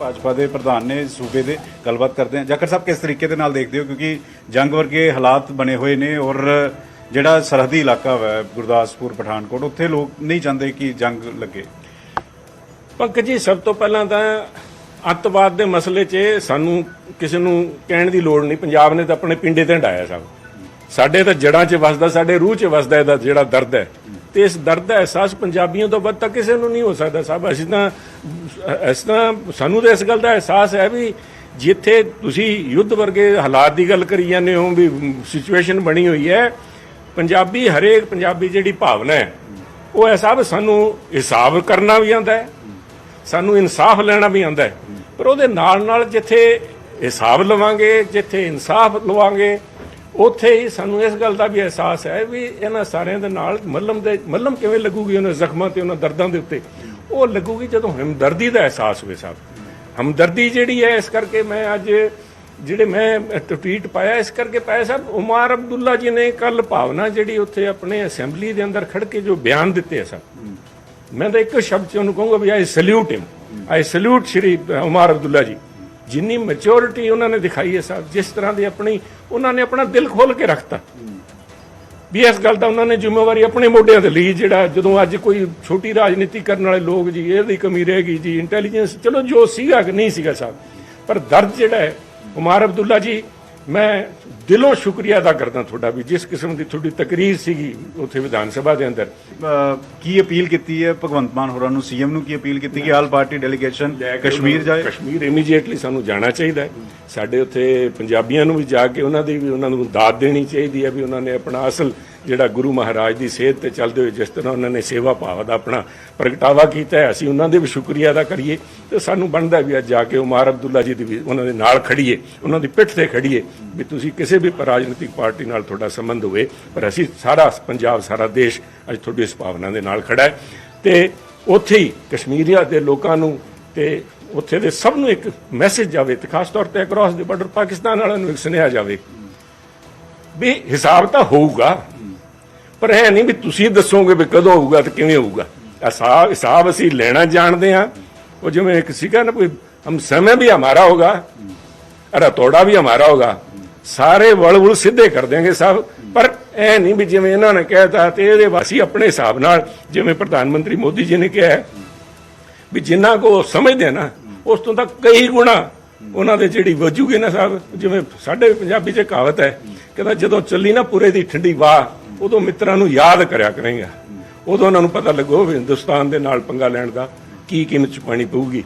ਭਾਜਪਾ ਦੇ ਪ੍ਰਧਾਨ ਨੇ ਸੂਬੇ ਦੇ ਗੱਲਬਾਤ ਕਰਦੇ ਹਾਂ। ਜਾਖੜ ਸਾਹਿਬ, ਕਿਸ ਤਰੀਕੇ ਦੇ ਨਾਲ ਦੇਖਦੇ ਹੋ? ਕਿਉਂਕਿ ਜੰਗ ਵਰਗੇ ਹਾਲਾਤ ਬਣੇ ਹੋਏ ਨੇ ਔਰ ਜਿਹੜਾ ਸਰਹੱਦੀ ਇਲਾਕਾ ਹੈ ਗੁਰਦਾਸਪੁਰ, ਪਠਾਨਕੋਟ, ਉੱਥੇ ਲੋਕ ਨਹੀਂ ਚਾਹੁੰਦੇ ਕਿ ਜੰਗ ਲੱਗੇ। ਪੰਕਜ ਜੀ, ਸਭ ਤੋਂ ਪਹਿਲਾਂ ਤਾਂ ਅੱਤਵਾਦ ਦੇ ਮਸਲੇ 'ਚ ਸਾਨੂੰ ਕਿਸੇ ਨੂੰ ਕਹਿਣ ਦੀ ਲੋੜ ਨਹੀਂ। ਪੰਜਾਬ ਨੇ ਤਾਂ ਆਪਣੇ ਪਿੰਡੇ ਤੇ ਹੰਡਾਇਆ ਸਭ। ਸਾਡੇ ਤਾਂ ਜੜਾਂ 'ਚ ਵਸਦਾ, ਸਾਡੇ ਰੂਹ 'ਚ ਵਸਦਾ, ਇਹਦਾ ਜਿਹੜਾ ਦਰਦ ਹੈ। ਤੇ ਇਸ ਦਰਦ ਦਾ ਅਹਿਸਾਸ ਪੰਜਾਬੀਆਂ ਤੋਂ ਵੱਧ ਤਾਂ ਕਿਸੇ ਨੂੰ ਨਹੀਂ ਹੋ ਸਕਦਾ ਸਾਹਿਬ। ਅਸੀਂ ਤਾਂ ਇਸ ਤਰ੍ਹਾਂ ਸਾਨੂੰ ਤਾਂ ਇਸ ਗੱਲ ਦਾ ਅਹਿਸਾਸ ਹੈ ਵੀ ਜਿੱਥੇ ਤੁਸੀਂ ਯੁੱਧ ਵਰਗੇ ਹਾਲਾਤ ਦੀ ਗੱਲ ਕਰੀ ਜਾਂਦੇ ਹੋ, ਵੀ ਸਿਚੁਏਸ਼ਨ ਬਣੀ ਹੋਈ ਹੈ, ਪੰਜਾਬੀ ਹਰੇਕ ਪੰਜਾਬੀ ਜਿਹੜੀ ਭਾਵਨਾ ਹੈ, ਉਹ ਹੈ ਸਾਹਿਬ ਸਾਨੂੰ ਹਿਸਾਬ ਕਰਨਾ ਵੀ ਆਉਂਦਾ ਹੈ, ਸਾਨੂੰ ਇਨਸਾਫ ਲੈਣਾ ਵੀ ਆਉਂਦਾ ਹੈ। ਪਰ ਉਹਦੇ ਨਾਲ ਨਾਲ ਜਿੱਥੇ ਹਿਸਾਬ ਲਵਾਂਗੇ, ਜਿੱਥੇ ਇਨਸਾਫ ਲਵਾਂਗੇ ਉੱਥੇ ਹੀ ਸਾਨੂੰ ਇਸ ਗੱਲ ਦਾ ਵੀ ਅਹਿਸਾਸ ਹੈ ਵੀ ਇਹਨਾਂ ਸਾਰਿਆਂ ਦੇ ਨਾਲ ਮੱਲਮ ਦੇ ਮੱਲਮ ਕਿਵੇਂ ਲੱਗੂਗੀ ਉਹਨਾਂ ਜ਼ਖਮਾਂ ਤੇ, ਉਹਨਾਂ ਦਰਦਾਂ ਦੇ ਉੱਤੇ? ਉਹ ਲੱਗੂਗੀ ਜਦੋਂ ਹਮਦਰਦੀ ਦਾ ਅਹਿਸਾਸ ਹੋਵੇ ਸਾਹਿਬ ਹਮਦਰਦੀ ਜਿਹੜੀ ਹੈ, ਇਸ ਕਰਕੇ ਮੈਂ ਅੱਜ ਜਿਹੜੇ ਮੈਂ ਟਵੀਟ ਪਾਇਆ, ਇਸ ਕਰਕੇ ਪਾਇਆ ਸਾਹਿਬ ਉਮਰ ਅਬਦੁੱਲਾ ਜੀ ਨੇ ਕੱਲ ਭਾਵਨਾ ਜਿਹੜੀ ਉੱਥੇ ਆਪਣੇ ਅਸੈਂਬਲੀ ਦੇ ਅੰਦਰ ਖੜ ਕੇ ਜੋ ਬਿਆਨ ਦਿੱਤੇ ਆ ਸਾਹਿਬ ਮੈਂ ਤਾਂ ਇੱਕ ਸ਼ਬਦ ਚ ਉਹਨੂੰ ਕਹੂੰਗਾ ਵੀ ਆਈ ਸੈਲੂਟ ਹਿਮ ਆਈ ਸੈਲੂਟ ਸ਼੍ਰੀ ਉਮਰ ਅਬਦੁੱਲਾ ਜੀ। ਜਿੰਨੀ ਮੈਚੋਰਿਟੀ ਉਹਨਾਂ ਨੇ ਦਿਖਾਈ ਹੈ ਸਾਹਿਬ, ਜਿਸ ਤਰ੍ਹਾਂ ਦੀ ਆਪਣੀ, ਉਹਨਾਂ ਨੇ ਆਪਣਾ ਦਿਲ ਖੋਲ ਕੇ ਰੱਖਤਾ। ਵੀ ਇਸ ਗੱਲ ਦਾ ਉਹਨਾਂ ਨੇ ਜ਼ਿੰਮੇਵਾਰੀ ਆਪਣੇ ਮੋਢਿਆਂ ਤੇ ਲਈ, ਜਿਹੜਾ ਜਦੋਂ ਅੱਜ ਕੋਈ ਛੋਟੀ ਰਾਜਨੀਤੀ ਕਰਨ ਵਾਲੇ ਲੋਕ ਜੀ, ਇਹਦੀ ਕਮੀ ਰਹੇਗੀ ਜੀ ਇੰਟੈਲੀਜੈਂਸ ਚਲੋ ਜੋ ਸੀਗਾ ਨਹੀਂ ਸੀਗਾ ਸਾਹਿਬ, ਪਰ ਦਰਦ ਜਿਹੜਾ ਹੈ, ਉਮਰ ਅਬਦੁੱਲਾ ਜੀ ਮੈਂ ਦਿਲੋਂ ਸ਼ੁਕਰੀਆ ਅਦਾ ਕਰਦਾ ਤੁਹਾਡਾ ਵੀ ਜਿਸ ਕਿਸਮ ਦੀ ਤੁਹਾਡੀ ਤਕਰੀਰ ਸੀਗੀ ਉੱਥੇ ਵਿਧਾਨ ਸਭਾ ਦੇ ਅੰਦਰ। ਕੀ ਅਪੀਲ ਕੀਤੀ ਹੈ ਭਗਵੰਤ ਮਾਨ ਹੋਰਾਂ ਨੂੰ? ਸੀਐਮ ਨੂੰ ਕੀ ਅਪੀਲ ਕੀਤੀ ਕਿ ਆਲ ਪਾਰਟੀ ਡੈਲੀਗੇਸ਼ਨ ਕਸ਼ਮੀਰ ਜਾਏ? ਕਸ਼ਮੀਰ ਇਮੀਡੀਏਟਲੀ ਸਾਨੂੰ ਜਾਣਾ ਚਾਹੀਦਾ ਹੈ। ਸਾਡੇ ਉੱਥੇ ਪੰਜਾਬੀਆਂ ਨੂੰ ਵੀ ਜਾ ਕੇ ਉਹਨਾਂ ਦੀ ਵੀ ਉਹਨਾਂ ਨੂੰ ਦਾਤ ਦੇਣੀ ਚਾਹੀਦੀ ਹੈ ਵੀ ਉਹਨਾਂ ਨੇ ਆਪਣਾ ਅਸਲ ਜਿਹੜਾ ਗੁਰੂ ਮਹਾਰਾਜ ਦੀ ਸੇਧ ਤੇ ਚੱਲਦੇ ਹੋਏ ਜਿਸ ਤਰ੍ਹਾਂ ਉਹਨਾਂ ਨੇ ਸੇਵਾ ਭਾਵ ਦਾ ਆਪਣਾ ਪ੍ਰਗਟਾਵਾ ਕੀਤਾ ਹੈ, ਅਸੀਂ ਉਹਨਾਂ ਦੇ ਵੀ ਸ਼ੁਕਰੀਆ ਅਦਾ ਕਰੀਏ ਤੇ ਸਾਨੂੰ ਬਣਦਾ ਵੀ ਅੱਜ ਜਾ ਕੇ ਉਮਰ ਅਬਦੁੱਲਾ ਜੀ ਦੀ ਵੀ ਉਹਨਾਂ ਦੇ ਨਾਲ ਖੜੀਏ ਉਹਨਾਂ ਦੀ ਪਿੱਠ ਤੇ ਖੜੀਏ ਵੀ ਤੁਸੀਂ ਕਿਸੇ ਵੀ ਰਾਜਨੀਤਿਕ ਪਾਰਟੀ ਨਾਲ ਤੁਹਾਡਾ ਸੰਬੰਧ ਹੋਵੇ, ਪਰ ਅਸੀਂ ਸਾਰਾ ਪੰਜਾਬ, ਸਾਰਾ ਦੇਸ਼ ਅੱਜ ਤੁਹਾਡੀ ਇਸ ਭਾਵਨਾ ਦੇ ਨਾਲ ਖੜਾ ਹੈ ਤੇ ਉੱਥੇ ਹੀ ਕਸ਼ਮੀਰੀਆ ਦੇ ਲੋਕਾਂ ਨੂੰ ਤੇ ਉੱਥੇ ਦੇ ਸਭ ਨੂੰ ਇੱਕ ਮੈਸੇਜ ਜਾਵੇ ਤੇ ਖਾਸ ਤੌਰ ਤੇ ਅਕ੍ਰੋਸ ਦੇ ਬਾਰਡਰ ਪਾਕਿਸਤਾਨ ਵਾਲਿਆਂ ਨੂੰ ਇੱਕ ਸੁਨੇਹਾ ਜਾਵੇ ਵੀ ਹਿਸਾਬ ਤਾਂ ਹੋਊਗਾ। ਪਰ ਇਹ ਨਹੀਂ ਵੀ ਤੁਸੀਂ ਦੱਸੋਗੇ ਵੀ ਕਦੋਂ ਹੋਊਗਾ ਤੇ ਕਿਵੇਂ ਹੋਊਗਾ ਹਿਸਾਬ ਹਿਸਾਬ ਅਸੀਂ ਲੈਣਾ ਜਾਣਦੇ ਆ ਉਹ ਜਿਵੇਂ ਇੱਕ ਸੀਗਾ ਨਾ ਕੋਈ, ਹਮ ਸਮੇਂ ਵੀ ਹਮਾਰਾ ਹੋਗਾ, ਅਰੇ ਵੀ ਹਮਾਰਾ ਹੋਗਾ। ਸਾਰੇ ਵਲਵਲ ਸਿੱਧੇ ਕਰ ਦੇंगे ਸਾਹਿਬ ਪਰ ਇਹ ਨਹੀਂ ਵੀ ਜਿਵੇਂ ਇਹਨਾਂ ਨੇ ਕਹਿਤਾ ਤੇ ਇਹਦੇ ਵਾਸੀ ਆਪਣੇ ਹਿਸਾਬ ਨਾਲ, ਜਿਵੇਂ ਪ੍ਰਧਾਨ ਮੰਤਰੀ ਮੋਦੀ ਜੀ ਨੇ ਕਿਹਾ, ਵੀ ਜਿੰਨਾ ਕੋ ਉਹ ਸਮਝਦੇ ਆ ਨਾ, ਉਸ ਤੋਂ ਤਾਂ ਕਈ ਗੁਣਾ ਉਹਨਾਂ ਦੇ ਜਿਹੜੀ ਵਜੂਗੇ ਨਾ ਸਾਹਿਬ ਜਿਵੇਂ ਸਾਡੇ ਪੰਜਾਬੀ 'ਚ ਕਹਾਵਤ ਹੈ, ਕਹਿੰਦਾ ਜਦੋਂ ਚੱਲੀ ਨਾ ਪੂਰੇ ਦੀ ਠੰਡੀ ਵਾਹ ਉਦੋਂ ਮਿੱਤਰਾਂ ਨੂੰ ਯਾਦ ਕਰਿਆ ਕਰੇਗਾ। ਉਦੋਂ ਉਹਨਾਂ ਨੂੰ ਪਤਾ ਲੱਗੋ ਹਿੰਦੁਸਤਾਨ ਦੇ ਨਾਲ ਪੰਗਾ ਲੈਣ ਦਾ ਕੀ ਕੀਮਤ ਚ ਪਾਣੀ ਪਊਗੀ।